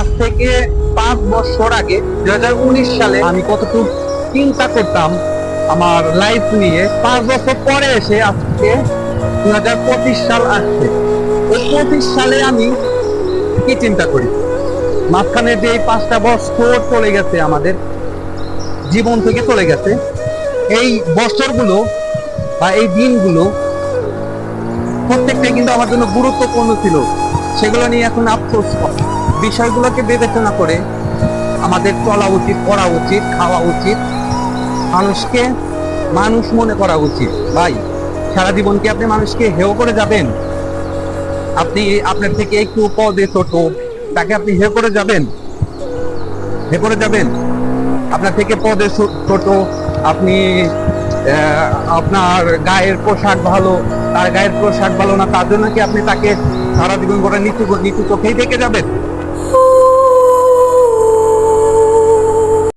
আজ থেকে পাঁচ বছর আগে, দুই সালে আমি কতটুকু চিন্তা করতাম আমার লাইফ নিয়ে। পাঁচ বছর পরে এসে আজকে দুই হাজার পঁচিশ সাল আসছে। ওই পঁচিশ সালে আমি কি চিন্তা করি? মাঝখানে যে পাঁচটা বছর চলে গেছে আমাদের, জীবন থেকে চলে গেছে, এই বছরগুলো বা এই দিনগুলো প্রত্যেকটাই কিন্তু আমার জন্য গুরুত্বপূর্ণ ছিল। সেগুলো নিয়ে এখন আফসোস। বিষয়গুলোকে বিবেচনা করে আমাদের চলা উচিত, করা উচিত, খাওয়া উচিত। মানুষকে, মানুষ মনে করা উচিত। ভাই, সারা জীবন কি আপনি মানুষকে হেয় করে যাবেন? আপনি আপনার থেকে একটু পদে ছোট, তাকে আপনি হেয় করে যাবেন? হে করে যাবেন? আপনার থেকে পদে ছোট, আপনি আপনার গায়ের পোশাক ভালো, তার গায়ের পোশাক ভালো না, তার জন্য কি আপনি তাকে সারা জীবন করে নিচু নিচু চোখেই দেখে যাবেন?